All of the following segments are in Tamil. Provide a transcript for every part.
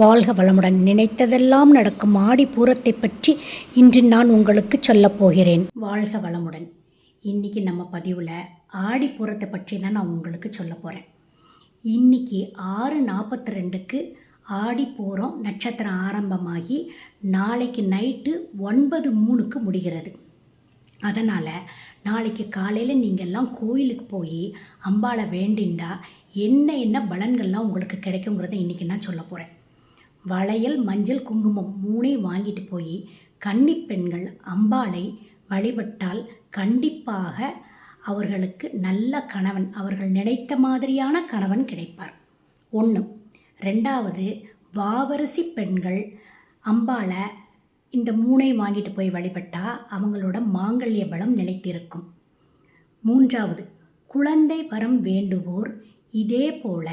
வாழ்க வளமுடன். நினைத்ததெல்லாம் நடக்கும். ஆடி பூரத்தை பற்றி இன்று நான் உங்களுக்கு சொல்லப் போகிறேன். வாழ்க வளமுடன். இன்னைக்கு நம்ம பதிவில் ஆடி பூரத்தை பற்றி தான் நான் உங்களுக்கு சொல்ல போகிறேன் இன்னைக்கு ஆறு நாற்பத்தி ரெண்டுக்கு ஆடி பூரம் நட்சத்திரம் ஆரம்பமாகி நாளைக்கு நைட்டு ஒன்பது மூணுக்கு முடிகிறது. அதனால் நாளைக்கு காலையில் நீங்கள்லாம் கோயிலுக்கு போய் அம்பாளை வேண்டிண்டா என்ன என்ன பலன்கள்லாம் உங்களுக்கு கிடைக்குங்கிறத இன்றைக்கி நான் சொல்ல போகிறேன் வளையல் மஞ்சள் குங்குமம் மூணையும் வாங்கிட்டு போய் கன்னி பெண்கள் அம்பாளை வழிபட்டால் கண்டிப்பாக அவர்களுக்கு நல்ல கணவன் அவர்கள் நினைத்த மாதிரியான கணவன் கிடைப்பார். ஒன்று ரெண்டாவது வாவரசி பெண்கள் அம்பாளை இந்த மூனை வாங்கிட்டு போய் வழிபட்டால் அவங்களோட மாங்கல்ய பலம் நிலைத்திருக்கும். மூன்றாவது குழந்தை வரம் வேண்டுவோர் இதே போல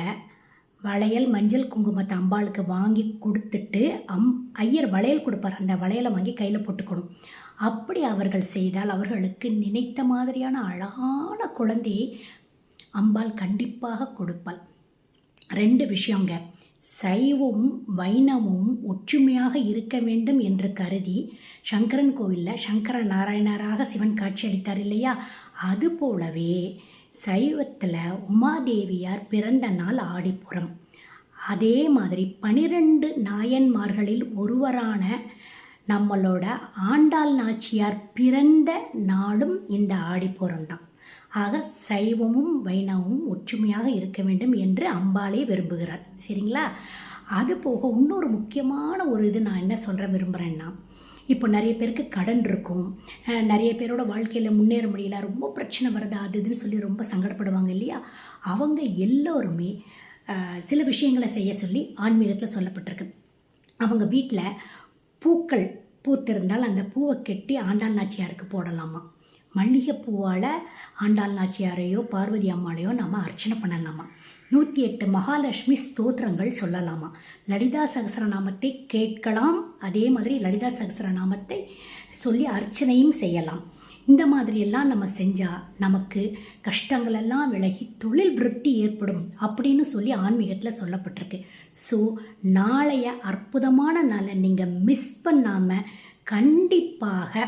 வளையல் மஞ்சள் குங்குமத்தை அம்பாளுக்கு வாங்கி கொடுத்துட்டு அம் ஐயர் வளையல் கொடுப்பார். அந்த வளையலை வாங்கி கையில் போட்டுக்கணும். அப்படி அவர்கள் செய்தால் அவர்களுக்கு நினைத்த மாதிரியான அழகான குழந்தையை அம்பாள் கண்டிப்பாக கொடுப்பாள். ரெண்டு விஷயங்க. சைவமும் வைணவமும் ஒற்றுமையாக இருக்க வேண்டும் என்று கருதி சங்கரன் கோவிலில் சங்கர நாராயணராக சிவன் காட்சியளித்தார் இல்லையா? அது போலவே சைவத்தில் உமாதேவியார் பிறந்த நாள் ஆடிப்புறம். அதே மாதிரி பனிரெண்டு நாயன்மார்களில் ஒருவரான நம்மளோட ஆண்டாள் நாச்சியார் பிறந்த நாளும் இந்த ஆடிப்புறம் தான் ஆக சைவமும் வைணவமும் ஒற்றுமையாக இருக்க வேண்டும் என்று அம்பாளே விரும்புகிறார் சரிங்களா? அது போக இன்னொரு முக்கியமான ஒரு இது நான் என்ன சொல்கிற விரும்புகிறேன்னா இப்போ நிறைய பேருக்கு கடன் இருக்கும். நிறைய பேரோட வாழ்க்கையில் முன்னேற முடியல. ரொம்ப பிரச்சனை வருது அது இதுன்னு சொல்லி ரொம்ப சங்கடப்படுவாங்க இல்லையா? அவங்க எல்லோருமே சில விஷயங்களை செய்ய சொல்லி ஆன்மீகத்தில் சொல்லப்பட்டிருக்கு. அவங்க வீட்டில் பூக்கள் பூத்திருந்தால் அந்த பூவை கெட்டி ஆண்டாள் நாச்சியாருக்கு போடலாமா? மல்லிகைப்பூவால் ஆண்டாள் நாச்சியாரையோ பார்வதி அம்மாளையோ நம்ம அர்ச்சனை பண்ணலாமா? நூற்றி எட்டு மகாலட்சுமி ஸ்தோத்திரங்கள் சொல்லலாமா? லலிதா சகசரநாமத்தை கேட்கலாம். அதே மாதிரி லலிதா சகசரநாமத்தை சொல்லி அர்ச்சனையும் செய்யலாம். இந்த மாதிரியெல்லாம் நம்ம செஞ்சால் நமக்கு கஷ்டங்களெல்லாம் விலகி தொழில் விருத்தி ஏற்படும் அப்படின்னு சொல்லி ஆன்மீகத்தில் சொல்லப்பட்டிருக்கு. ஸோ நாளைய அற்புதமான நாளை நீங்கள் மிஸ் பண்ணாமல் கண்டிப்பாக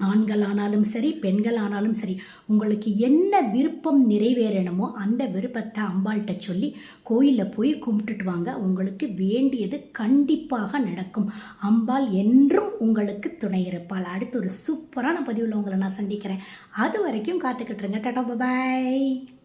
ஆண்கள் ஆனாலும் சரி பெண்கள் ஆனாலும் சரி உங்களுக்கு என்ன விருப்பம் நிறைவேறணுமோ அந்த விருப்பத்தை அம்பாள்கிட்ட சொல்லி கோயிலில் போய் கும்பிட்டுட்டு வாங்க. உங்களுக்கு வேண்டியது கண்டிப்பாக நடக்கும். அம்பாள் என்றும் உங்களுக்கு துணை இருப்பாள். அடுத்து ஒரு சூப்பரான பதிவில் உங்களை நான் சந்திக்கிறேன். அது வரைக்கும் காத்துக்கிட்டுருங்க டாடா பாய்